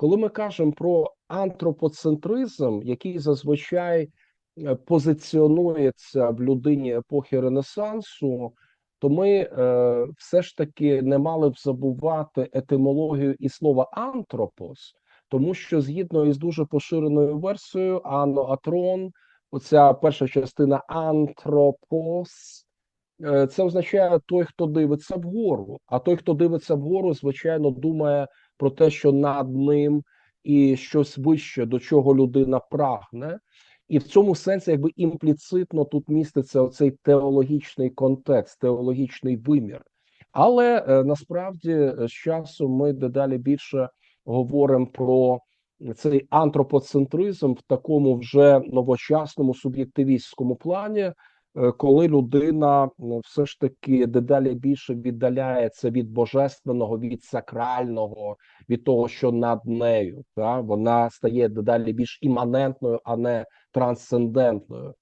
Коли ми кажемо про антропоцентризм, який зазвичай е, позиціонується в людині епохи Ренесансу, то ми е, все ж таки не мали б забувати етимологію і слова антропос, тому що згідно із дуже поширеною версією, аноатрон, оця перша частина антропос. Е, Це означає той, хто дивиться вгору. А той, хто дивиться вгору, звичайно, думає про те, що над ним і щось вище, до чого людина прагне. І в цьому сенсі, якби імпліцитно тут міститься оцей теологічний контекст, теологічний вимір. Але е, насправді з часом ми дедалі більше говоримо про цей антропоцентризм в такому вже новочасному суб'єктивістському плані, коли людина все ж таки дедалі більше віддаляється від божественного, від сакрального, від того, що над нею, та вона стає дедалі більш іманентною, а не трансцендентною.